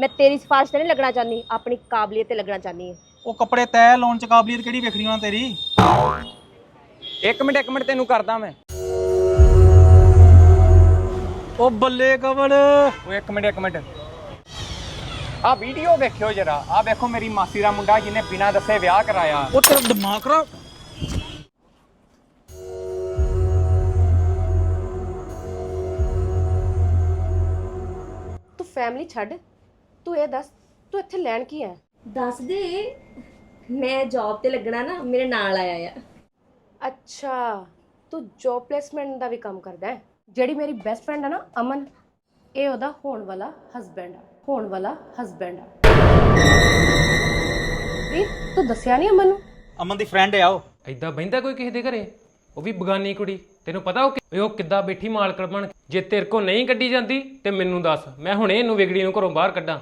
ਮੈਂ ਤੇਰੀ ਸਿਫਾਰਿਸ਼ ਤੇ ਨਹੀਂ ਲੱਗਣਾ ਚਾਹਨੀ ਆਪਣੀ ਕਾਬਲੀਅਤ ਤੇ ਲੱਗਣਾ ਚਾਹਨੀ ਹਾਂ। ਉਹ ਕੱਪੜੇ ਤੈ ਲਾਉਣ ਚ ਕਾਬਲੀਅਤ ਕਿਹੜੀ ਵੇਖਣੀ ਉਹਨਾਂ ਤੇਰੀ? ਇੱਕ ਮਿੰਟ ਇੱਕ ਮਿੰਟ ਤੈਨੂੰ ਕਰਦਾ ਮੈਂ। ਉਹ ਬੱਲੇ ਕਵਲ। ਉਹ ਇੱਕ ਮਿੰਟ ਇੱਕ ਮਿੰਟ। ਆ ਵੀਡੀਓ ਵੇਖਿਓ ਜਰਾ। ਆ ਵੇਖੋ ਮੇਰੀ ਮਾਸੀ ਦਾ ਮੁੰਡਾ ਜਿਹਨੇ ਬਿਨਾਂ ਦੱਸੇ ਵਿਆਹ ਕਰਾਇਆ। ਉਹ ਤੇਰਾ ਦਿਮਾਗ ਖਰਾਬ। ਤੂੰ ਫੈਮਿਲੀ ਛੱਡ। ਤੂੰ ਇਹ ਦੱਸ ਤੂੰ ਇੱਥੇ ਲੈਣ ਕੀ ਹੈ ਦੱਸ ਦੇ ਮੈਂ ਜੌਬ ਤੇ ਲੱਗਣਾ ਨਾ ਮੇਰੇ ਨਾਲ ਆਇਆ ਆ। ਅੱਛਾ ਤੂੰ ਜੌਬ ਪਲੇਸਮੈਂਟ ਦਾ ਵੀ ਕੰਮ ਕਰਦਾ ਹੈ? ਜਿਹੜੀ ਮੇਰੀ ਬੈਸਟ ਫਰੈਂਡ ਹੈ ਨਾ ਅਮਨ ਇਹ ਉਹਦਾ ਹੋਣ ਵਾਲਾ ਹਸਬੈਂਡ ਆ ਹੋਣ ਵਾਲਾ ਹਸਬੈਂਡ ਆ। ਵੀ ਤੂੰ ਦੱਸਿਆ ਨਹੀਂ ਅਮਨ ਨੂੰ? ਅਮਨ ਦੀ ਫਰੈਂਡ ਆ ਉਹ। ਐਦਾਂ ਬਹਿੰਦਾ ਕੋਈ ਕਿਸੇ ਦੇ ਘਰੇ? ਉਹ ਵੀ ਬਗਾਨੀ ਕੁੜੀ। ਤੈਨੂੰ ਪਤਾ ਉਹ ਕਿ- ਉਹ ਕਿੱਦਾਂ ਬੈਠੀ ਮਾਲਕਣ ਬਣ ਕੇ? ਜੇ ਤੇਰੇ ਕੋ ਨਹੀਂ ਕੱਢੀ ਜਾਂਦੀ, ਤੇ ਮੈਨੂੰ ਦੱਸ। ਮੈਂ ਹੁਣੇ ਇਹਨੂੰ ਵਿਗੜੀ ਨੂੰ ਘਰੋਂ ਬਾਹਰ ਕੱਢਾਂ।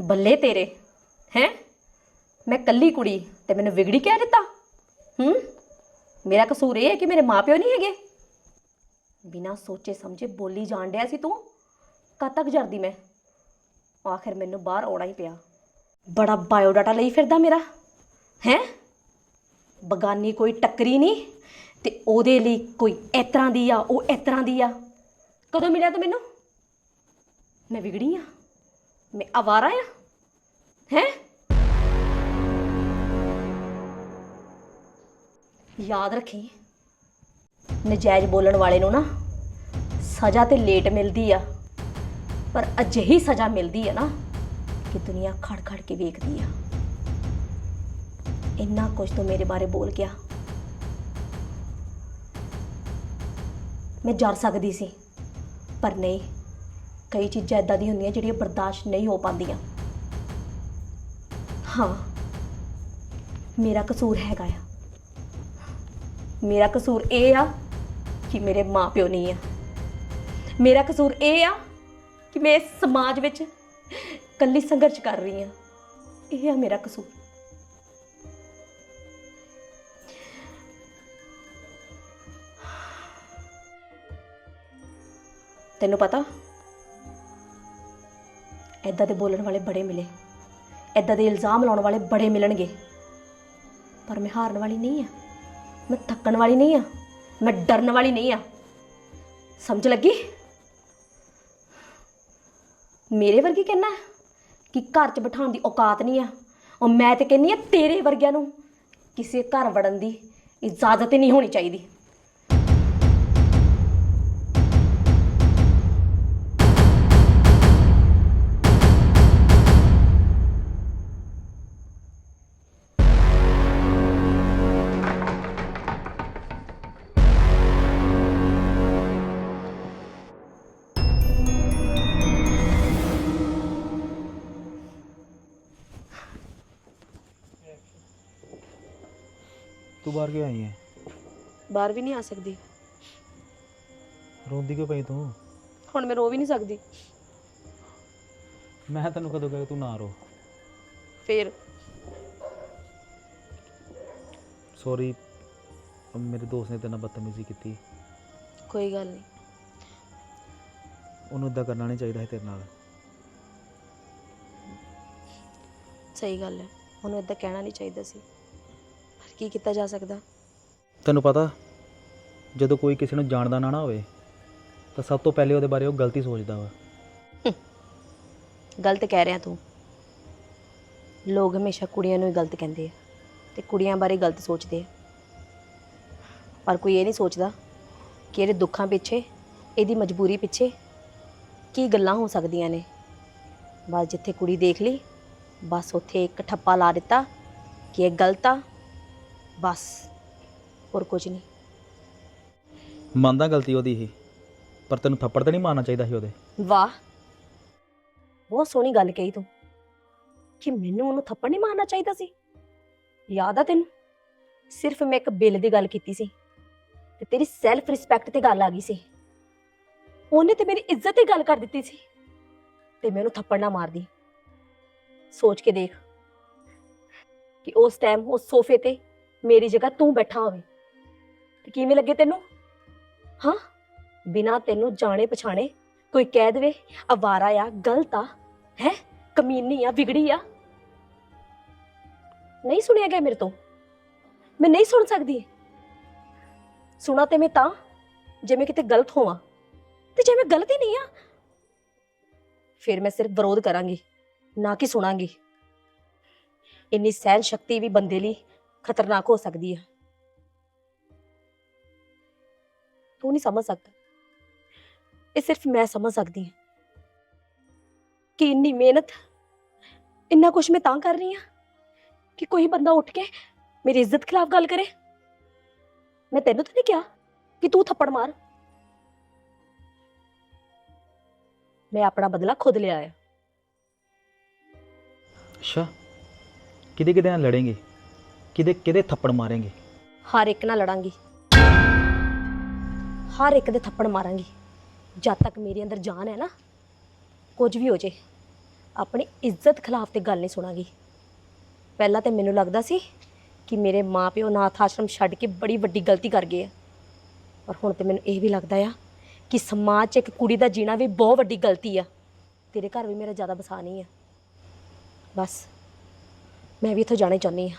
ਬੱਲੇ ਤੇਰੇ, ਹੈ? ਮੈਂ ਕੱਲੀ ਕੁੜੀ ਤੇ ਮੈਨੂੰ ਵਿਗੜੀ ਕਹਿ ਦਿੱਤਾ। ਹੂੰ? ਮੇਰਾ ਕਸੂਰ ਇਹ ਹੈ ਕਿ ਮੇਰੇ ਮਾਪਿਓ ਨਹੀਂ ਹੈਗੇ। ਬਿਨਾਂ ਸੋਚੇ ਸਮਝੇ ਬੋਲੀ ਜਾਣ ਡਿਆ ਸੀ ਤੂੰ। ਕਦ ਤੱਕ ਜਰਦੀ ਮੈਂ? ਆਖਿਰ ਮੈਨੂੰ ਬਾਹਰ ਆਉਣਾ ਹੀ ਪਿਆ। ਬੜਾ ਬਾਇਓਡਾਟਾ ਲਈ ਫਿਰਦਾ ਮੇਰਾ। ਹੈ? ਬਗਾਨੀ ਕੋਈ ਟੱਕਰੀ ਨਹੀਂ ਤੇ ਉਹਦੇ ਲਈ ਕੋਈ ਇਸ ਤਰ੍ਹਾਂ ਦੀ ਆ, ਉਹ ਇਸ ਤਰ੍ਹਾਂ ਦੀ ਆ। ਕਦੋਂ ਮਿਲਿਆ ਤੂੰ ਮੈਨੂੰ? ਮੈਂ ਵਿਗੜੀ ਆ। ਮੈਂ ਆਵਾਰਾ ਆ। ਹੈ? ਯਾਦ ਰੱਖੀ। ਨਜਾਇਜ਼ ਬੋਲਣ ਵਾਲੇ ਨੂੰ ਨਾ ਸਜ਼ਾ ਤੇ ਲੇਟ ਮਿਲਦੀ ਆ। ਪਰ ਅਜਿਹੀ ਸਜ਼ਾ ਮਿਲਦੀ ਆ ਨਾ ਕਿ ਦੁਨੀਆ ਖੜ ਖੜ ਕੇ ਵੇਖਦੀ ਆ। ਇੰਨਾ ਕੁਝ ਤੂੰ ਮੇਰੇ ਬਾਰੇ ਬੋਲ ਗਿਆ। ਮੈਂ ਜਰ ਸਕਦੀ ਸੀ, ਪਰ ਨਹੀਂ। ਕਈ ਚੀਜ਼ਾਂ ਇਦਾਂ ਦੀਆਂ ਹੁੰਦੀਆਂ ਜਿਹੜੀਆਂ ਬਰਦਾਸ਼ਤ ਨਹੀਂ ਹੋ ਪਾਉਂਦੀਆਂ। ਹਾਂ, ਮੇਰਾ ਕਸੂਰ ਹੈਗਾ ਆ। ਮੇਰਾ ਕਸੂਰ ਇਹ ਆ ਕਿ ਮੇਰੇ ਮਾਪਿਓ ਨਹੀਂ ਆ। ਮੇਰਾ ਕਸੂਰ ਇਹ ਆ ਕਿ ਮੈਂ ਇਸ ਸਮਾਜ ਵਿੱਚ ਇਕੱਲੀ ਸੰਘਰਸ਼ ਕਰ ਰਹੀ ਆ ਇਹ ਆ ਮੇਰਾ ਕਸੂਰ। ਤੈਨੂੰ ਪਤਾ ਐਦਾਂ ਦੇ ਬੋਲਣ ਵਾਲੇ ਬੜੇ ਮਿਲੇ। ਐਦਾਂ ਦੇ ਇਲਜ਼ਾਮ ਲਾਉਣ ਵਾਲੇ ਬੜੇ ਮਿਲਣਗੇ। ਪਰ ਮੈਂ ਹਾਰਨ ਵਾਲੀ ਨਹੀਂ ਆ। ਮੈਂ ਥੱਕਣ ਵਾਲੀ ਨਹੀਂ ਆ, ਮੈਂ ਡਰਨ ਵਾਲੀ ਨਹੀਂ ਆ। ਸਮਝ ਲੱਗੀ? ਮੇਰੇ ਵਰਗੀ ਕਹਿਣਾ ਕਿ ਘਰ 'ਚ ਬਿਠਾਉਣ ਦੀ ਔਕਾਤ ਨਹੀਂ ਆ। ਉਹ ਮੈਂ ਤੇ ਕਹਿੰਨੀ ਆ ਤੇਰੇ ਵਰਗਿਆਂ ਨੂੰ ਕਿਸੇ ਘਰ ਵੜਨ ਦੀ ਇਜਾਜ਼ਤ ਹੀ ਨਹੀਂ ਹੋਣੀ ਚਾਹੀਦੀ। ਬਾਹਰ ਕਿਉਂ ਆਈ ਹੈ ਬਾਹਰ ਵੀ ਨਹੀਂ ਆ ਸਕਦੀ। ਰੋਂਦੀ ਕਿਉਂ ਪਈ ਤੂੰ? ਹੁਣ ਮੈਂ ਰੋ ਵੀ ਨਹੀਂ ਸਕਦੀ। ਮੈਂ ਤੈਨੂੰ ਕਦੋਂ ਕਿਹਾ ਤੂੰ ਨਾ ਰੋ। ਫੇਰ। ਸੌਰੀ ਮੇਰੇ ਦੋਸਤ ਨੇ ਤੇਰੇ ਨਾਲ ਬਦਤਮੀਜ਼ੀ ਕੀਤੀ। ਕੋਈ ਗੱਲ ਨਹੀਂ। ਉਹਨੂੰ ਇਦਾਂ ਕਰਨਾ ਨਹੀਂ ਚਾਹੀਦਾ ਸੀ ਤੇਰੇ ਨਾਲ। ਸਹੀ ਗੱਲ ਹੈ। ਉਹਨੂੰ ਇਦਾਂ ਕਹਿਣਾ ਨਹੀਂ ਚਾਹੀਦਾ ਸੀ। ਕੀ ਕੀਤਾ ਜਾ ਸਕਦਾ? ਤੈਨੂੰ ਪਤਾ ਜਦੋਂ ਕੋਈ ਕਿਸੇ ਨੂੰ ਜਾਣਦਾ ਨਾ ਨਾ ਹੋਵੇ ਤਾਂ ਸਭ ਤੋਂ ਪਹਿਲੇ ਉਹਦੇ ਬਾਰੇ ਉਹ ਗਲਤੀ ਸੋਚਦਾ ਵਾ। ਗਲਤ ਕਹਿ ਰਿਹਾ ਤੂੰ। ਲੋਕ ਹਮੇਸ਼ਾ ਕੁੜੀਆਂ ਨੂੰ ਹੀ ਗਲਤ ਕਹਿੰਦੇ ਆ ਤੇ ਕੁੜੀਆਂ ਬਾਰੇ ਗਲਤ ਸੋਚਦੇ ਆ। ਪਰ ਕੋਈ ਇਹ ਨਹੀਂ ਸੋਚਦਾ ਕਿ ਇਹਦੇ ਦੁੱਖਾਂ ਪਿੱਛੇ ਇਹਦੀ ਮਜਬੂਰੀ ਪਿੱਛੇ ਕੀ ਗੱਲਾਂ ਹੋ ਸਕਦੀਆਂ ਨੇ। ਬਸ ਜਿੱਥੇ ਕੁੜੀ ਦੇਖ ਲਈ ਬਸ ਉੱਥੇ ਇੱਕ ਠੱਪਾ ਲਾ ਦਿੱਤਾ ਕਿ ਇਹ ਗਲਤ ਆ। ਬਸ ਹੋਰ ਕੁਝ ਨਹੀਂ। ਮੰਨਦਾ ਗਲਤੀ ਉਹਦੀ ਹੀ ਪਰ ਤੈਨੂੰ ਥੱਪੜ ਤਾਂ ਨਹੀਂ ਮਾਰਨਾ ਚਾਹੀਦਾ ਸੀ ਉਹਦੇ। ਵਾਹ ਬਹੁਤ ਸੋਹਣੀ ਗੱਲ ਕਹੀ ਤੂੰ। ਕਿ ਮੈਨੂੰ ਉਹਨੂੰ ਥੱਪੜ ਨਹੀਂ ਮਾਰਨਾ ਚਾਹੀਦਾ ਸੀ। ਯਾਦ ਆ ਤੈਨੂੰ? ਸਿਰਫ ਮੈਂ ਇੱਕ ਬਿੱਲ ਦੀ ਗੱਲ ਕੀਤੀ ਸੀ ਤੇ ਤੇਰੀ ਸੈਲਫ ਰਿਸਪੈਕਟ ਤੇ ਗੱਲ ਆ ਗਈ ਸੀ। ਉਹਨੇ ਤੇ ਮੇਰੀ ਇੱਜ਼ਤ ਦੀ ਗੱਲ ਕਰ ਦਿੱਤੀ ਸੀ ਤੇ ਮੈਨੂੰ ਥੱਪੜ ਨਾ ਮਾਰਦੀ। ਸੋਚ ਕੇ ਦੇਖ ਕਿ ਉਸ ਟਾਈਮ ਉਸ ਸੋਫੇ ਤੇ ਮੇਰੀ ਜਗ੍ਹਾ ਤੂੰ ਬੈਠਾ ਹੋਵੇ। ਤੇ ਕਿਵੇਂ ਲੱਗੇ ਤੈਨੂੰ? ਹਾਂ, ਬਿਨਾ ਤੈਨੂੰ ਜਾਣੇ ਪਛਾਣੇ ਕੋਈ ਕਹਿ ਦੇਵੇ, ਅਵਾਰਾ ਆ, ਗਲਤ ਆ, ਹੈ? ਕਮੀਨੀ ਆ, ਵਿਗੜੀ ਆ। ਨਹੀਂ ਸੁਣਿਆ ਗਿਆ ਮੇਰੇ ਤੋਂ? ਮੈਂ ਨਹੀਂ ਸੁਣ ਸਕਦੀ। ਸੁਣਾ ਤੇ ਮੈਂ ਤਾਂ, ਜੇ ਮੈਂ ਕਿਤੇ ਗਲਤ ਹੋਵਾਂ। ਤੇ ਜੇ ਮੈਂ ਗਲਤ ਹੀ ਨਹੀਂ ਆ, ਫਿਰ ਮੈਂ ਸਿਰਫ ਵਿਰੋਧ ਕਰਾਂਗੀ, ਨਾ ਕਿ ਸੁਣਾਂਗੀ। ਇੰਨੀ ਸਹਿਨ ਸ਼ਕਤੀ ਵੀ ਬੰਦੇ ਲਈ ਖਤਰਨਾਕ ਹੋ ਸਕਦੀ ਹੈ। ਤੂੰ ਨਹੀਂ ਸਮਝ ਸਕਦਾ। ਇਹ ਸਿਰਫ ਮੈਂ ਸਮਝ ਸਕਦੀ ਹਾਂ। ਕਿ ਇੰਨੀ ਮਿਹਨਤ, ਇੰਨਾ ਕੁਝ ਮੈਂ ਤਾਂ ਕਰ ਰਹੀ ਹਾਂ ਕਿ ਕੋਈ ਬੰਦਾ ਉੱਠ ਕੇ ਮੇਰੀ ਇੱਜ਼ਤ ਖਿਲਾਫ ਗੱਲ ਕਰੇ। ਮੈਂ ਤੈਨੂੰ ਤਾਂ ਨਹੀਂ ਕਿਹਾ ਕਿ ਤੂੰ ਥੱਪੜ ਮਾਰ। ਮੈਂ ਆਪਣਾ ਬਦਲਾ ਖੁਦ ਲਿਆ ਹੈ ਅੱਛਾ। ਕਿਹਦੇ ਕਿਹਦੇ ਨਾਲ ਲੜेंगे ਕਿਹਦੇ ਕਿਹਦੇ ਥੱਪੜ ਮਾरेंगे ਹਰ ਇੱਕ ਨਾਲ ਲੜਾਂਗੀ। ਹਰ ਇੱਕ ਦੇ ਥੱਪੜ ਮਾਰਾਂਗੀ। ਜਦ ਤੱਕ ਮੇਰੇ ਅੰਦਰ ਜਾਨ ਹੈ ਨਾ, ਕੁਝ ਵੀ ਹੋ ਜੇ, ਆਪਣੀ ਇੱਜ਼ਤ ਖਿਲਾਫ ਤੇ ਗੱਲ ਨਹੀਂ ਸੁਣਾਂਗੀ। ਪਹਿਲਾਂ ਤੇ ਮੈਨੂੰ ਲੱਗਦਾ ਸੀ ਕਿ ਮੇਰੇ ਮਾਪਿਓ ਨਾਥ ਆਸ਼ਰਮ ਛੱਡ ਕੇ ਬੜੀ ਵੱਡੀ ਗਲਤੀ ਕਰ ਗਏ ਆ। ਪਰ ਹੁਣ ਤੇ ਮੈਨੂੰ ਇਹ ਵੀ ਲੱਗਦਾ ਆ ਕਿ ਸਮਾਜ 'ਚ ਇੱਕ ਕੁੜੀ ਦਾ ਜੀਣਾ ਵੀ ਬਹੁਤ ਵੱਡੀ ਗਲਤੀ ਆ। ਤੇਰੇ ਘਰ ਵੀ ਮੇਰਾ ਜ਼ਿਆਦਾ ਬਸਾ ਨਹੀਂ ਆ। ਬਸ, ਮੈਂ ਵੀ ਇੱਥੋਂ ਜਾਣਾ ਚਾਹੁੰਦੀ ਆ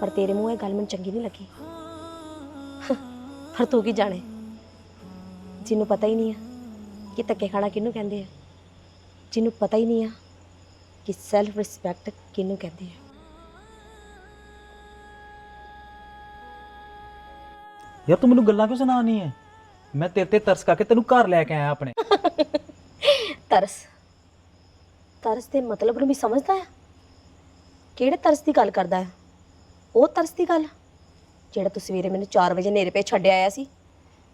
ਪਰ ਤੇਰੇ ਮੂੰਹ ਇਹ ਗੱਲ ਮੈਨੂੰ ਚੰਗੀ ਨਹੀਂ ਲੱਗੀ। ਪਰ ਤੂੰ ਕੀ ਜਾਣੇ? ਜਿਹਨੂੰ ਪਤਾ ਹੀ ਨਹੀਂ ਆ ਕਿ ਧੱਕੇ ਖਾਣਾ ਕਿਹਨੂੰ ਕਹਿੰਦੇ ਆ। ਜਿਹਨੂੰ ਪਤਾ ਹੀ ਨਹੀਂ ਆ ਕਿ ਸੈਲਫ ਰਿਸਪੈਕਟ ਕਿਹਨੂੰ ਕਹਿੰਦੇ ਆ। ਯਾਰ ਤੂੰ ਮੈਨੂੰ ਗੱਲਾਂ ਕਿਉਂ ਸੁਣਾਉਣੀ ਹੈ ਮੈਂ ਤੇਰੇ ਤੇ ਤਰਸ ਕਰਕੇ ਤੈਨੂੰ ਘਰ ਲੈ ਕੇ ਆਇਆ ਆਪਣੇ। ਤਰਸ? ਤਰਸ ਦੇ ਮਤਲਬ ਨੂੰ ਵੀ ਸਮਝਦਾ ਹੈ? ਕਿਹੜੇ ਤਰਸ ਦੀ ਗੱਲ ਕਰਦਾ ਹੈ? ਉਹ ਤਰਸ ਦੀ ਗੱਲ ਜਿਹੜਾ ਤੂੰ ਸਵੇਰੇ ਮੈਨੂੰ 4 ਵਜੇ ਨੇਰੇ ਪੇ ਛੱਡ ਆਇਆ ਸੀ।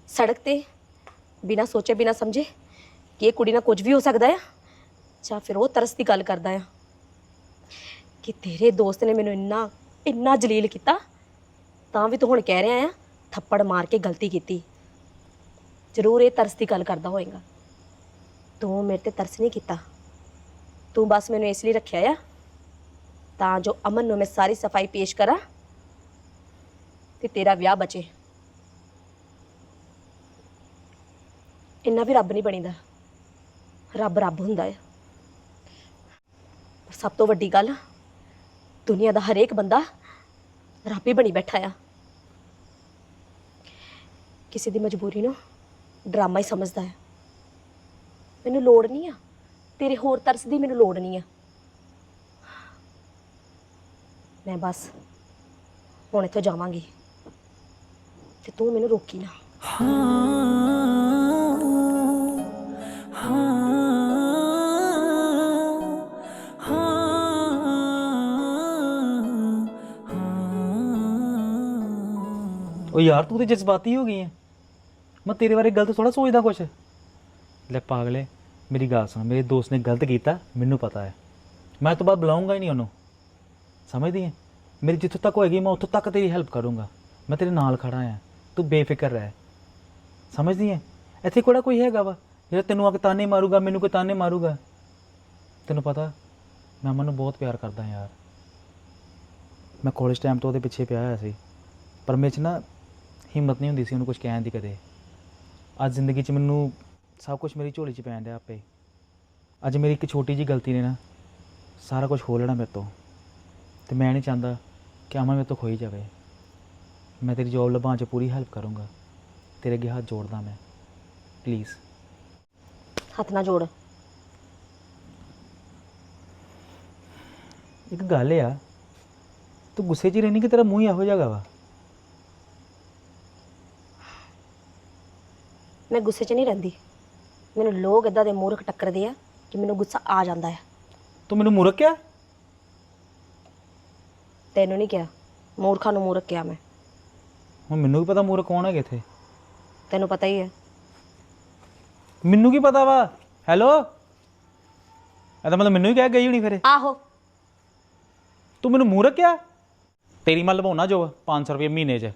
ਸੜਕ ਤੇ ਬਿਨਾ ਸੋਚੇ, ਬਿਨਾ ਸਮਝੇ ਕਿ ਇਹ ਕੁੜੀ ਨਾਲ ਕੁਝ ਵੀ ਹੋ ਸਕਦਾ ਆ, ਜਾਂ ਫਿਰ ਉਹ ਤਰਸ ਦੀ ਗੱਲ ਕਰਦਾ ਆ ਕਿ ਤੇਰੇ ਦੋਸਤ ਨੇ ਮੈਨੂੰ ਇੰਨਾ ਇੰਨਾ ਜਲੀਲ ਕੀਤਾ, ਤਾਂ ਵੀ ਤੂੰ ਹੁਣ ਕਹਿ ਰਿਹਾ ਆ, ਥੱਪੜ ਮਾਰ ਕੇ ਗਲਤੀ ਕੀਤੀ। ਜ਼ਰੂਰ ਇਹ ਤਰਸ ਦੀ ਗੱਲ ਕਰਦਾ ਹੋਏਗਾ। ਤੂੰ ਮੇਰੇ ਤੇ ਤਰਸ ਨਹੀਂ ਕੀਤਾ। ਤੂੰ ਬਸ ਮੈਨੂੰ ਇਸ ਲਈ ਰੱਖਿਆ ਆ ਤਾਂ ਜੋ ਅਮਨ ਨੂੰ ਮੈਂ ਸਾਰੀ ਸਫ਼ਾਈ ਪੇਸ਼ ਕਰਾਂ ਤੇ ਤੇਰਾ ਵਿਆਹ ਬਚੇ। ਇੰਨਾ ਵੀ ਰੱਬ ਨਹੀਂ ਬਣੀਦਾ। ਰੱਬ ਰੱਬ ਹੁੰਦਾ ਹੈ ਪਰ ਸਭ ਤੋਂ ਵੱਡੀ ਗੱਲ, ਦੁਨੀਆ ਦਾ ਹਰੇਕ ਬੰਦਾ ਰੱਬ ਹੀ ਬਣੀ ਬੈਠਾ ਆ। ਕਿਸੇ ਦੀ ਮਜਬੂਰੀ ਨੂੰ ਡਰਾਮਾ ਹੀ ਸਮਝਦਾ ਹੈ ਮੈਨੂੰ ਲੋੜ ਨਹੀਂ ਆ। ਤੇਰੇ ਹੋਰ ਤਰਸ ਦੀ ਮੈਨੂੰ ਲੋੜ ਨਹੀਂ ਆ। ਮੈਂ ਬਸ ਹੁਣ ਇੱਥੋਂ ਜਾਵਾਂਗੀ। ਤੇ ਤੂੰ ਮੈਨੂੰ ਰੋਕੀ ਨਾ। ਉਹ ਯਾਰ, ਤੂੰ ਤੇ ਜਜ਼ਬਾਤੀ ਹੋ ਗਈ ਹੈ ਮੈਂ ਤੇਰੇ ਬਾਰੇ ਗਲਤ ਥੋੜਾ ਸੋਚਦਾ ਕੁਛ। ਲੈ ਪਾਗਲੇ, ਮੇਰੀ ਗੱਲ ਸੁਣ, ਮੇਰੇ ਦੋਸਤ ਨੇ ਗਲਤ ਕੀਤਾ, ਮੈਨੂੰ ਪਤਾ ਹੈ। ਮੈਂ ਤੋਂ ਬਾਅਦ ਬੁਲਾਉਂਗਾ ਹੀ ਨਹੀਂ ਉਹਨੂੰ। ਸਮਝਦੀ ਹੈ ਮੇਰੀ ਜਿੱਥੋਂ ਤੱਕ ਹੋਏਗੀ, ਮੈਂ ਉੱਥੋਂ ਤੱਕ ਤੇਰੀ ਹੈਲਪ ਕਰੂੰਗਾ। ਮੈਂ ਤੇਰੇ ਨਾਲ ਖੜਾ ਆ। ਤੂੰ ਬੇਫਿਕਰ ਰਹਿ। ਸਮਝਦੀ ਹੈ ਇੱਥੇ ਕੋੜਾ ਕੋਈ ਹੈਗਾ ਵਾ? ਜਿਹੜਾ ਤੈਨੂੰ ਆ ਕੇ ਤਾਨੇ ਮਾਰੂਗਾ, ਮੈਨੂੰ ਕੋਈ ਤਾਨੇ ਮਾਰੂਗਾ। ਤੈਨੂੰ ਪਤਾ, ਮੈਂ ਅਮਨ ਨੂੰ ਬਹੁਤ ਪਿਆਰ ਕਰਦਾ ਯਾਰ। ਮੈਂ ਕਾਲਜ ਟਾਈਮ ਤੋਂ ਉਹਦੇ ਪਿੱਛੇ ਪਿਆ ਹੋਇਆ ਸੀ। ਪਰ ਮੇਰੇ 'ਚ ਨਾ ਹਿੰਮਤ ਨਹੀਂ ਹੁੰਦੀ ਸੀ ਉਹਨੂੰ ਕੁਝ ਕਹਿਣ ਦੀ ਕਦੇ। ਅੱਜ ਜ਼ਿੰਦਗੀ 'ਚ ਮੈਨੂੰ ਸਭ ਕੁਝ ਮੇਰੀ ਝੋਲੀ 'ਚ ਪੈਣ ਡਿਆ ਆਪੇ। ਅੱਜ ਮੇਰੀ ਇੱਕ ਛੋਟੀ ਜੀ ਗਲਤੀ ਨੇ ਨਾ, ਸਾਰਾ ਕੁਝ ਖੋਹ ਲੈਣਾ ਮੇਰੇ ਤੋਂ। ਤੇ ਮੈਂ ਨਹੀਂ ਚਾਹੁੰਦਾ ਕਿ ਅਮਨ ਮੇਰੇ ਤੋਂ ਖੋਈ ਜਾਵੇ। ਮੈਂ ਤੇਰੀ ਜੋਬ ਲੱਭਾਂ 'ਚ ਪੂਰੀ ਹੈਲਪ ਕਰੂੰਗਾ। ਤੇਰੇ ਅੱਗੇ ਹੱਥ ਜੋੜਦਾ ਮੈਂ। ਪਲੀਜ਼ ਹੱਥ ਨਾ ਜੋੜ। ਇੱਕ ਗੱਲ ਆ ਤੂੰ ਗੁੱਸੇ 'ਚ ਰਹਿਣੀ ਕਿ ਤੇਰਾ ਮੂੰਹ ਹੀ ਇਹੋ ਜਿਹਾ ਵਾ? ਮੈਂ ਗੁੱਸੇ 'ਚ ਨਹੀਂ ਰਹਿੰਦੀ। ਮੈਨੂੰ ਲੋਕ ਇਦਾਂ ਦੇ ਮੂਰਖ ਟੱਕਰਦੇ ਆ ਕਿ ਮੈਨੂੰ ਗੁੱਸਾ ਆ ਜਾਂਦਾ ਹੈ ਤੂੰ ਮੈਨੂੰ ਮੂਰਖ ਕਿਹਾ? ਤੈਨੂੰ ਨਹੀਂ ਕਿਹਾ। ਮੂਰਖਾਂ ਨੂੰ ਮੂਰਖ ਕਿਹਾ ਮੈਂ। ਹੁਣ ਮੈਨੂੰ ਵੀ ਪਤਾ ਮੂਰਖ ਕੌਣ ਹੈਗੇ ਇੱਥੇ? ਤੈਨੂੰ ਪਤਾ ਹੀ ਹੈ। ਮੈਨੂੰ ਕੀ ਪਤਾ ਵਾ? ਹੈਲੋ ਇਹਦਾ ਮਤਲਬ ਮੈਨੂੰ ਹੀ ਕਹਿ ਗਈ ਹੋਣੀ ਫਿਰ ਇਹ। ਆਹੋ। ਤੂੰ ਮੈਨੂੰ ਮੂਰਖ ਕਿਹਾ ਤੇਰੀ ਮੈਂ ਲਵਾਉਣਾ ਜੋ 500 ਰੁਪਏ ਮਹੀਨੇ 'ਚ।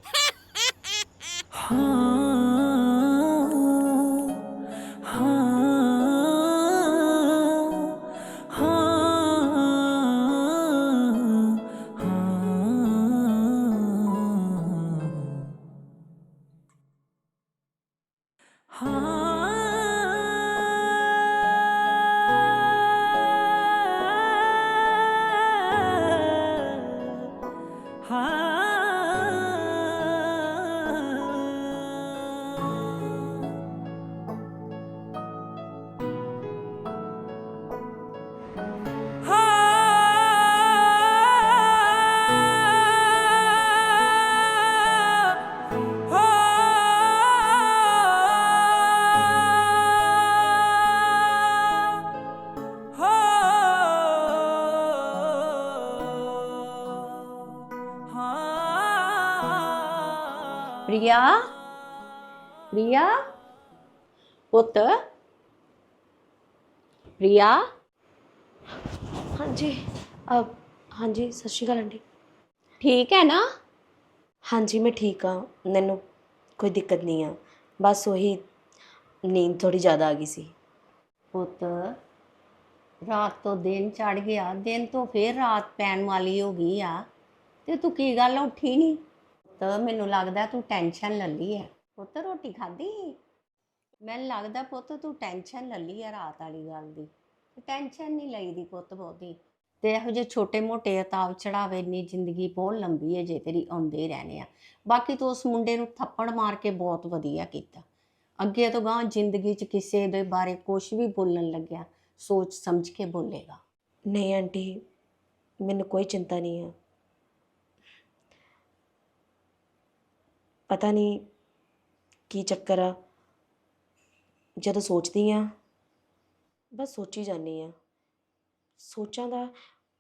ਪ੍ਰਿਆ ਪ੍ਰਿਆ ਪੁੱਤ ਪ੍ਰਿਆ। ਹਾਂਜੀ ਅ, ਹਾਂਜੀ ਸਤਿ ਸ਼੍ਰੀ ਅਕਾਲ ਆਂਟੀ। ਠੀਕ ਹੈ ਨਾ? ਹਾਂਜੀ ਮੈਂ ਠੀਕ ਹਾਂ। ਮੈਨੂੰ ਕੋਈ ਦਿੱਕਤ ਨਹੀਂ ਆ। ਬਸ ਉਹੀ ਨੀਂਦ ਥੋੜੀ ਜ਼ਿਆਦਾ ਆ ਗਈ ਸੀ। ਪੁੱਤ ਰਾਤ ਤੋਂ ਦਿਨ ਚੜ ਗਿਆ। ਦਿਨ ਤੋਂ ਫੇਰ ਰਾਤ ਪੈਣ ਵਾਲੀ ਹੋ ਗਈ ਆ। ਤੇ ਤੂੰ ਕੀ ਗੱਲ ਉੱਠੀ ਨਹੀਂ ਪੁੱਤ, ਮੈਨੂੰ ਲੱਗਦਾ ਤੂੰ ਟੈਨਸ਼ਨ ਲੱਲੀ ਹੈ। ਪੁੱਤ, ਰੋਟੀ ਖਾਧੀ? ਮੈਨੂੰ ਲੱਗਦਾ ਪੁੱਤ ਤੂੰ ਟੈਨਸ਼ਨ ਲੱਲੀ ਹੈ ਰਾਤ ਵਾਲੀ ਗੱਲ ਦੀ। ਟੈਨਸ਼ਨ ਨਹੀਂ ਲਈਦੀ ਪੁੱਤ ਬਹੁਤੀ। ਤੇ ਇਹੋ ਜਿਹੇ ਛੋਟੇ ਮੋਟੇ ਉਤਾਵ ਚੜਾਵੇ ਇੰਨੀ ਜ਼ਿੰਦਗੀ ਬਹੁਤ ਲੰਬੀ ਹੈ ਜੇ ਤੇਰੀ ਆਉਂਦੇ ਹੀ ਰਹਿਣੇ ਆ। ਬਾਕੀ ਤੂੰ ਉਸ ਮੁੰਡੇ ਨੂੰ ਥੱਪੜ ਮਾਰ ਕੇ ਬਹੁਤ ਵਧੀਆ ਕੀਤਾ। ਅੱਗੇ ਤੋਂ ਗਾਂ ਜ਼ਿੰਦਗੀ 'ਚ ਕਿਸੇ ਦੇ ਬਾਰੇ ਕੁਝ ਵੀ ਬੋਲਣ ਲੱਗਿਆ, ਸੋਚ ਸਮਝ ਕੇ ਬੋਲੇਗਾ। ਨਹੀਂ ਆਂਟੀ, ਮੈਨੂੰ ਕੋਈ ਚਿੰਤਾ ਨਹੀਂ ਹੈ ਪਤਾ ਨਹੀਂ ਕੀ ਚੱਕਰ ਆ। ਜਦੋਂ ਸੋਚਦੀ ਆ, ਬਸ ਸੋਚੀ ਜਾਂਦੀ ਆ। ਸੋਚਾਂ ਦਾ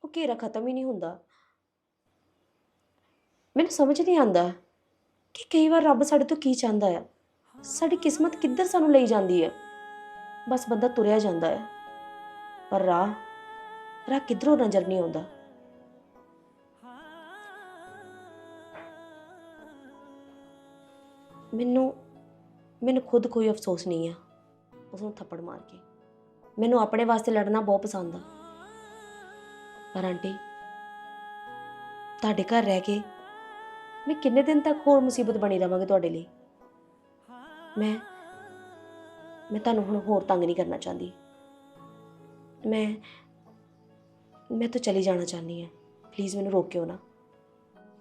ਉਹ ਘੇਰਾ ਖਤਮ ਹੀ ਨਹੀਂ ਹੁੰਦਾ। ਮੈਨੂੰ ਸਮਝ ਨਹੀਂ ਆਉਂਦਾ ਕਿ ਕਈ ਵਾਰ ਰੱਬ ਸਾਡੇ ਤੋਂ ਕੀ ਚਾਹੁੰਦਾ ਆ। ਸਾਡੀ ਕਿਸਮਤ ਕਿੱਧਰ ਸਾਨੂੰ ਲਈ ਜਾਂਦੀ ਹੈ ਬਸ ਬੰਦਾ ਤੁਰਿਆ ਜਾਂਦਾ ਹੈ ਪਰ ਰਾਹ ਰਾਹ ਕਿੱਧਰੋਂ ਨਜ਼ਰ ਨਹੀਂ ਆਉਂਦਾ। ਮੈਨੂੰ ਮੈਨੂੰ ਖੁਦ ਕੋਈ ਅਫਸੋਸ ਨਹੀਂ ਆ। ਉਸ ਨੂੰ ਥੱਪੜ ਮਾਰ ਕੇ। ਮੈਨੂੰ ਆਪਣੇ ਵਾਸਤੇ ਲੜਨਾ ਬਹੁਤ ਪਸੰਦ ਆ। ਪਰ ਆਂਟੀ, ਤੁਹਾਡੇ ਘਰ ਰਹਿ ਕੇ ਮੈਂ ਕਿੰਨੇ ਦਿਨ ਤੱਕ ਹੋਰ ਮੁਸੀਬਤ ਬਣੀ ਰਵਾਂਗੀ ਤੁਹਾਡੇ ਲਈ? ਮੈਂ ਮੈਂ ਤੁਹਾਨੂੰ ਹੁਣ ਹੋਰ ਤੰਗ ਨਹੀਂ ਕਰਨਾ ਚਾਹੁੰਦੀ। ਮੈਂ ਮੈਂ ਤਾਂ ਚਲੀ ਜਾਣਾ ਚਾਹੁੰਦੀ ਹਾਂ। ਪਲੀਜ਼ ਮੈਨੂੰ ਰੋਕਿਓ ਨਾ।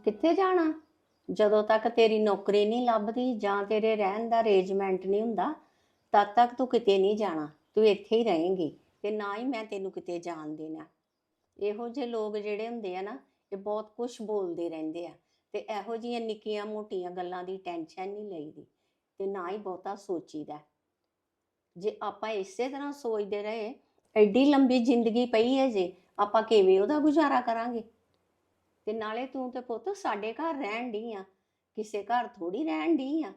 ਕਿੱਥੇ ਜਾਣਾ? ਜਦੋਂ ਤੱਕ ਤੇਰੀ ਨੌਕਰੀ ਨਹੀਂ ਲੱਭਦੀ ਜਾਂ ਤੇਰੇ ਰਹਿਣ ਦਾ ਅਰੇਂਜਮੈਂਟ ਨਹੀਂ ਹੁੰਦਾ, ਤਦ ਤੱਕ ਤੂੰ ਕਿਤੇ ਨਹੀਂ ਜਾਣਾ, ਤੂੰ ਇੱਥੇ ਹੀ ਰਹੇਂਗੀ ਤੇ ਨਾ ਹੀ ਮੈਂ ਤੈਨੂੰ ਕਿਤੇ ਜਾਣ ਦੇਣਾ। ਇਹੋ ਜਿਹੇ ਲੋਕ ਜਿਹੜੇ ਹੁੰਦੇ ਆ ਨਾ, ਇਹ ਬਹੁਤ ਕੁਝ ਬੋਲਦੇ ਰਹਿੰਦੇ ਆ ਤੇ ਇਹੋ ਜਿਹੀਆਂ ਨਿੱਕੀਆਂ ਮੋਟੀਆਂ ਗੱਲਾਂ ਦੀ ਟੈਨਸ਼ਨ ਨਹੀਂ ਲਈਦੀ ਤੇ ਨਾ ਹੀ ਬਹੁਤਾ ਸੋਚੀਦਾ। ਜੇ ਆਪਾਂ ਇਸੇ ਤਰ੍ਹਾਂ ਸੋਚਦੇ ਰਹੇ, ਐਡੀ ਲੰਬੀ ਜ਼ਿੰਦਗੀ ਪਈ ਹੈ ਜੇ, ਆਪਾਂ ਕਿਵੇਂ ਉਹਦਾ ਗੁਜ਼ਾਰਾ ਕਰਾਂਗੇ? ਤੇ ਨਾਲੇ ਤੂੰ ਤੇ ਪੁੱਤ ਸਾਡੇ ਘਰ ਰਹਿਣ ਡਈ ਆ। ਕਿਸੇ ਘਰ ਥੋੜੀ ਰਹਿਣ ਡਈ ਆ।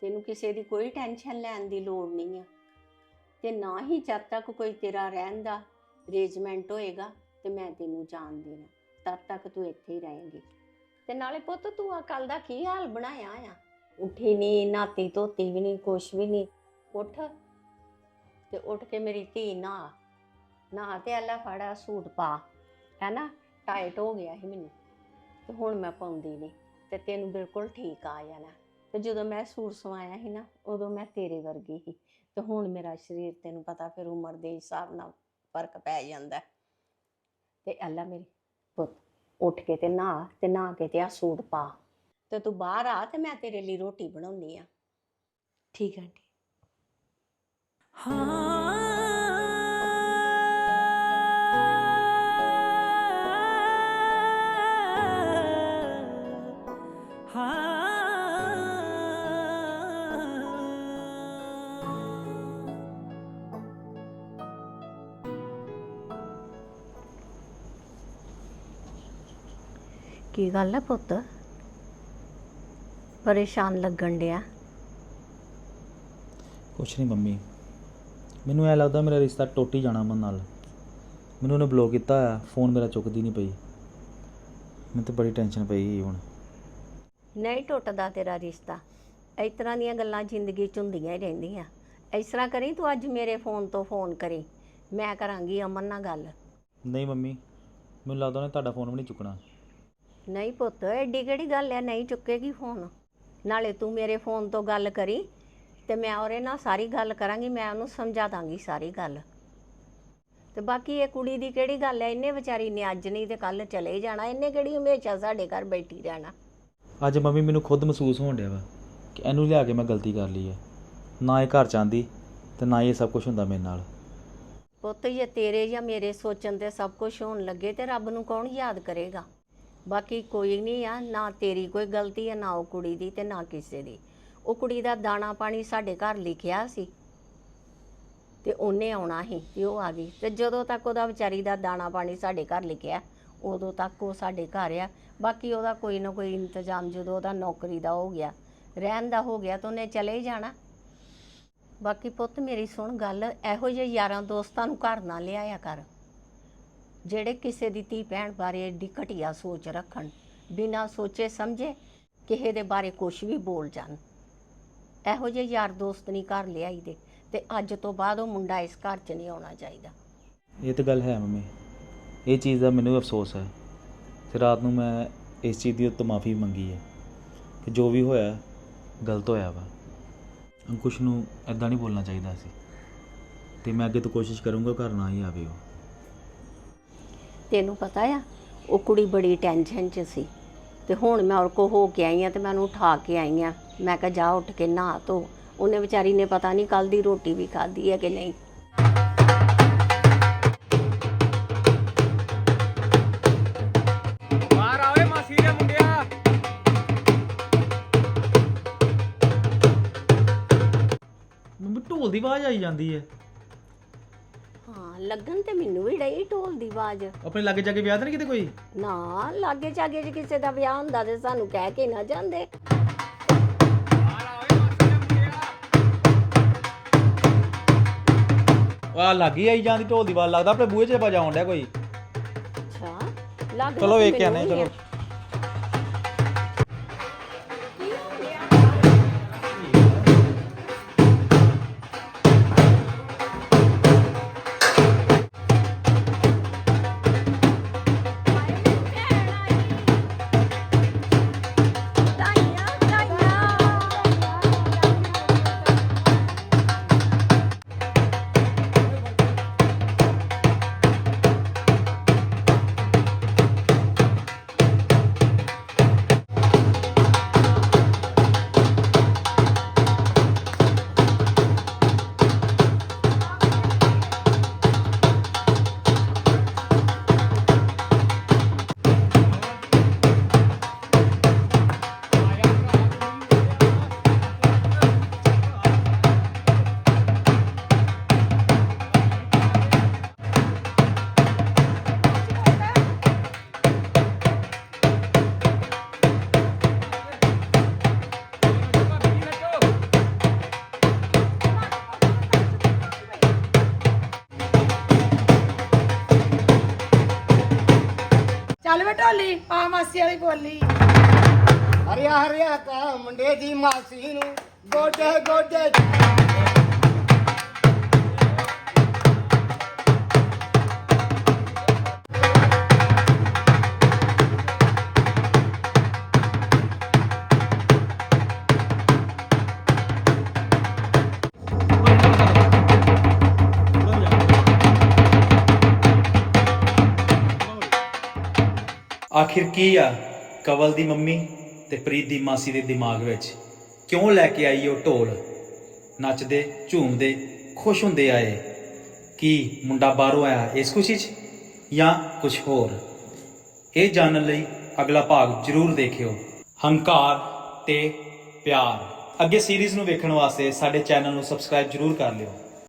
ਤੈਨੂੰ ਕਿਸੇ ਦੀ ਕੋਈ ਟੈਨਸ਼ਨ ਲੈਣ ਦੀ ਲੋੜ ਨਹੀਂ ਆ। ਤੇ ਨਾ ਹੀ ਜਦ ਤੱਕ ਕੋਈ ਤੇਰਾ ਰਹਿਣ ਦਾ ਅਰੇਂਜਮੈਂਟ ਹੋਏਗਾ ਤੇ ਮੈਂ ਤੈਨੂੰ ਜਾਣ ਦੇਣਾ। ਤਦ ਤੱਕ ਤੂੰ ਇੱਥੇ ਹੀ ਰਹੇਂਗੀ। ਤੇ ਨਾਲੇ ਪੁੱਤ ਤੂੰ ਆ ਕੱਲ ਦਾ ਕੀ ਹਾਲ ਬਣਾਇਆ ਆ? ਉੱਠੀ ਨਹੀਂ ਨਾਤੀ ਧੋਤੀ ਵੀ ਨਹੀਂ ਕੁਛ ਵੀ ਨਹੀਂ ਉੱਠ ਤੇ ਉੱਠ ਕੇ ਮੇਰੀ ਧੀ ਨਹਾ। ਨਹਾ ਤੇ ਅੱਲਾ ਫੜਾ ਸੂਟ ਪਾ, ਹੈਨਾ? ਟਾਈਟ ਹੋ ਗਿਆ ਸੀ ਮੈਨੂੰ। ਤੇ ਹੁਣ ਮੈਂ ਪਾਉਂਦੀ ਨਹੀਂ। ਤੇ ਤੈਨੂੰ ਬਿਲਕੁਲ ਠੀਕ ਆ ਜਾਣਾ। ਤੇ ਜਦੋਂ ਮੈਂ ਸੂਟ ਸਵਾਇਆ ਸੀ ਨਾ, ਉਦੋਂ ਮੈਂ ਤੇਰੇ ਵਰਗੀ ਸੀ। ਤੇ ਹੁਣ ਮੇਰਾ ਸਰੀਰ ਤੈਨੂੰ ਪਤਾ ਫਿਰ ਉਮਰ ਦੇ ਹਿਸਾਬ ਨਾਲ ਫ਼ਰਕ ਪੈ ਜਾਂਦਾ। ਤੇ ਅੱਲਾ ਮੇਰੀ ਪੁੱਤ, ਉੱਠ ਕੇ ਤੇ ਨਹਾ ਤੇ ਨਹਾ ਕੇ ਤੇ ਆ ਸੂਟ ਪਾ। ਤੇ ਤੂੰ ਬਾਹਰ ਆ ਤੇ ਮੈਂ ਤੇਰੇ ਲਈ ਰੋਟੀ ਬਣਾਉਣੀ ਆ। ਠੀਕ ਹੈ। ਕੀ ਗੱਲ ਹੈ ਪੁੱਤ? ਪਰੇਸ਼ਾਨ ਲੱਗਣ ਡਿਆ। ਕੁਛ ਨਹੀਂ ਮੰਮੀ। ਮੈਨੂੰ ਐ ਲੱਗਦਾ ਮੇਰਾ ਰਿਸ਼ਤਾ ਟੁੱਟ ਹੀ ਜਾਣਾ ਮਨ ਨਾਲ। ਮੈਨੂੰ ਉਹਨੇ ਬਲੌਕ ਕੀਤਾ ਹੋਇਆ ਫੋਨ ਮੇਰਾ ਚੁੱਕਦੀ ਨਹੀਂ ਪਈ। ਮੈਨੂੰ ਤਾਂ ਬੜੀ ਟੈਨਸ਼ਨ ਪਈ ਹੁਣ। ਨਹੀਂ ਟੁੱਟਦਾ ਤੇਰਾ ਰਿਸ਼ਤਾ। ਇਸ ਤਰ੍ਹਾਂ ਦੀਆਂ ਗੱਲਾਂ ਜ਼ਿੰਦਗੀ 'ਚ ਹੁੰਦੀਆਂ ਹੀ ਰਹਿੰਦੀਆਂ। ਇਸ ਤਰ੍ਹਾਂ ਕਰੀ ਤੂੰ ਅੱਜ ਮੇਰੇ ਫੋਨ ਤੋਂ ਫੋਨ ਕਰੀ। ਮੈਂ ਕਰਾਂਗੀ ਅਮਨ ਨਾਲ ਗੱਲ। ਨਹੀਂ ਮੰਮੀ ਮੈਨੂੰ ਲੱਗਦਾ ਉਹਨੇ ਤੁਹਾਡਾ ਫੋਨ ਵੀ ਨਹੀਂ ਚੁੱਕਣਾ। ਨਹੀਂ ਪੁੱਤ ਐਡੀ ਕਿਹੜੀ ਗੱਲ ਐ? ਨਹੀਂ ਚੁੱਕੇਗੀ ਫੋਨ ਨਾਲੇ ਤੂੰ ਮੇਰੇ ਫੋਨ ਤੋਂ ਗੱਲ ਕਰੀ ਤੇ ਮੈਂ ਉਹਦੇ ਨਾਲ ਸਾਰੀ ਗੱਲ ਕਰਾਂਗੀ ਮੈਂ ਉਹਨੂੰ ਸਮਝਾ ਦਾਂਗੀ ਸਾਰੀ ਗੱਲ। ਤੇ ਬਾਕੀ ਇਹ ਕੁੜੀ ਦੀ ਕਿਹੜੀ ਗੱਲ ਐ? ਇਹਨੇ ਵਿਚਾਰੀ ਨੇ ਅੱਜ ਨਹੀਂ ਤੇ ਕੱਲ ਚਲੇ ਜਾਣਾ। ਇਹਨੇ ਕਿਹੜੀ ਹਮੇਸ਼ਾ ਸਾਡੇ ਘਰ ਬੈਠੀ ਰਹਿਣਾ। ਅੱਜ ਮੰਮੀ ਮੈਨੂੰ ਖੁਦ ਮਹਿਸੂਸ ਹੋਣ ਡਿਆ ਵਾ ਕਿ ਇਹਨੂੰ ਲਿਆ ਕੇ ਮੈਂ ਗਲਤੀ ਕਰ ਲਈ ਹੈ ਨਾ ਇਹ ਘਰ ਚਾਹੁੰਦੀ ਤੇ ਨਾ ਇਹ ਸਭ ਕੁਝ ਹੁੰਦਾ ਮੇਰੇ ਨਾਲ। ਪੁੱਤ ਜੇ ਤੇਰੇ ਜਾਂ ਮੇਰੇ ਸੋਚਣ ਤੇ ਸਭ ਕੁਝ ਹੋਣ ਲੱਗੇ ਤੇ ਰੱਬ ਨੂੰ ਕੌਣ ਯਾਦ ਕਰੇਗਾ? ਬਾਕੀ ਕੋਈ ਨਹੀਂ ਆ, ਨਾ ਤੇਰੀ ਕੋਈ ਗਲਤੀ ਆ, ਨਾ ਉਹ ਕੁੜੀ ਦੀ ਤੇ ਨਾ ਕਿਸੇ ਦੀ। ਉਹ ਕੁੜੀ ਦਾ ਦਾਣਾ ਪਾਣੀ ਸਾਡੇ ਘਰ ਲਿਖਿਆ ਸੀ ਤੇ ਉਹਨੇ ਆਉਣਾ ਸੀ ਤੇ ਉਹ ਆ ਗਈ। ਤੇ ਜਦੋਂ ਤੱਕ ਉਹਦਾ ਵਿਚਾਰੀ ਦਾ ਦਾਣਾ ਪਾਣੀ ਸਾਡੇ ਘਰ ਲਿਖਿਆ, ਉਦੋਂ ਤੱਕ ਉਹ ਸਾਡੇ ਘਰ ਆ। ਬਾਕੀ ਉਹਦਾ ਕੋਈ ਨਾ ਕੋਈ ਇੰਤਜ਼ਾਮ ਜਦੋਂ ਉਹਦਾ ਨੌਕਰੀ ਦਾ ਹੋ ਗਿਆ, ਰਹਿਣ ਦਾ ਹੋ ਗਿਆ ਤਾਂ ਉਹਨੇ ਚਲੇ ਹੀ ਜਾਣਾ। ਬਾਕੀ ਪੁੱਤ ਮੇਰੀ ਸੁਣ ਗੱਲ, ਇਹੋ ਜਿਹੇ ਯਾਰਾਂ ਦੋਸਤਾਂ ਨੂੰ ਘਰ ਨਾ ਲਿਆਇਆ ਕਰ। ਜਿਹੜੇ ਕਿਸੇ ਦੀ ਧੀ ਭੈਣ ਬਾਰੇ ਏਡੀ ਘਟੀਆ ਸੋਚ ਰੱਖਣ, ਬਿਨਾਂ ਸੋਚੇ ਸਮਝੇ ਕਿਸੇ ਦੇ ਬਾਰੇ ਕੁਝ ਵੀ ਬੋਲ ਜਾਣ। ਇਹੋ ਜਿਹੇ ਯਾਰ ਦੋਸਤ ਨਹੀਂ ਘਰ ਲਿਆਈ ਦੇ ਤੇ ਅੱਜ ਤੋਂ ਬਾਅਦ ਉਹ ਮੁੰਡਾ ਇਸ ਘਰ 'ਚ ਨਹੀਂ ਆਉਣਾ ਚਾਹੀਦਾ। ਇਹ ਤਾਂ ਗੱਲ ਹੈ ਮੰਮੀ। ਇਹ ਚੀਜ਼ ਦਾ ਮੈਨੂੰ ਅਫਸੋਸ ਹੈ। ਤੇ ਰਾਤ ਨੂੰ ਮੈਂ ਇਸ ਚੀਜ਼ ਦੀ ਉੱਤੋਂ ਮਾਫੀ ਮੰਗੀ ਹੈ ਕਿ ਜੋ ਵੀ ਹੋਇਆ, ਗਲਤ ਹੋਇਆ ਵਾ। ਅੰਕੁਸ਼ ਨੂੰ ਐਦਾਂ ਨਹੀਂ ਬੋਲਣਾ ਚਾਹੀਦਾ ਸੀ। ਤੇ ਮੈਂ ਅੱਗੇ ਤੋਂ ਕੋਸ਼ਿਸ਼ ਕਰੂੰਗਾ ਘਰ ਨਾ ਹੀ ਆਵੇ ਉਹ। ਤੈਨੂੰ ਪਤਾ ਆ ਉਹ ਕੁੜੀ ਬੜੀ ਟੈਨਸ਼ਨ 'ਚ ਸੀ। ਤੇ ਹੁਣ ਮੈਂ ਉਹ ਕੋ ਹੋ ਕੇ ਆਈ ਆ ਤੇ ਮੈਂ ਉਹਨੂੰ ਉਠਾ ਕੇ ਆਈ ਆ। ਮੈਂ ਕਿਹਾ ਜਾ ਉੱਠ ਕੇ ਨਹਾ ਧੋ। ਉਹਨੇ ਵਿਚਾਰੀ ਨੇ ਪਤਾ ਨਹੀਂ ਕੱਲ ਦੀ ਰੋਟੀ ਵੀ ਖਾਧੀ ਹੈ ਕਿ ਨਹੀਂ। ਬਾਹਰ ਆਵੇ ਮਾਸੀ ਦੇ ਮੁੰਡਿਆ। ਮੰਮੀ ਢੋਲ ਦੀ ਆਵਾਜ਼ ਆਈ ਜਾਂਦੀ ਹੈ ਹਾਂ ਲੱਗਣ ਤੇ ਮੈਨੂੰ ਵੀ ਡਈ ਢੋਲ। ਦੀ ਆਵਾਜ਼ ਆਪਣੇ ਲਾਗੇ ਜਾ ਕੇ ਵਿਆਹ ਤਾਂ ਨਹੀਂ ਕਿਤੇ ਕੋਈ? ਨਾ ਲਾਗੇ ਚਾਗੇ ਜੇ ਕਿਸੇ ਦਾ ਵਿਆਹ ਹੁੰਦਾ ਤੇ ਸਾਨੂੰ ਕਹਿ ਕੇ ਨਾ ਜਾਂਦੇ। ਆ ਲੱਗੀ ਆਈ ਜਾਂਦੀ ਢੋਲ ਦੀ ਆਵਾਜ਼ ਲੱਗਦਾ ਆਪਣੇ ਬੂਹੇ 'ਚ ਵਜਾਉਣ ਡਿਆ ਕੋਈ। ਅੱਛਾ ਲੱਗ ਚਲੋ ਵੇਖ ਕੇ ਆਨੇ ਚਲੋ। ਮਾਸੀ ਵਾਲੀ ਬੋਲੀ। ਹਰਿਆ ਹਰਿਆ ਕਾ ਮੁੰਡੇ ਦੀ ਮਾਸੀ ਨੂੰ ਗੋਡੇ ਗੋਡੇ ਆਖਿਰ ਕੀ ਆ ਕਵਲ ਦੀ ਮੰਮੀ ਤੇ ਪ੍ਰੀਤ ਦੀ ਮਾਸੀ ਦੇ ਦਿਮਾਗ ਵਿੱਚ? ਕਿਉਂ ਲੈ ਕੇ ਆਈ ਉਹ ਢੋਲ? ਨੱਚਦੇ, ਝੂਮਦੇ, ਖੁਸ਼ ਹੁੰਦੇ ਆਏ। ਕੀ ਮੁੰਡਾ ਬਾਹਰੋਂ ਆਇਆ ਇਸ ਖੁਸ਼ੀ 'ਚ? ਜਾਂ ਕੁਝ ਹੋਰ? ਇਹ ਜਾਣਨ ਲਈ ਅਗਲਾ ਭਾਗ ਜ਼ਰੂਰ ਦੇਖਿਓ। ਹੰਕਾਰ ਤੇ ਪਿਆਰ। ਅੱਗੇ ਸੀਰੀਜ਼ ਨੂੰ ਵੇਖਣ ਵਾਸਤੇ ਸਾਡੇ ਚੈਨਲ ਨੂੰ ਸਬਸਕ੍ਰਾਈਬ ਜ਼ਰੂਰ ਕਰ ਲਿਓ।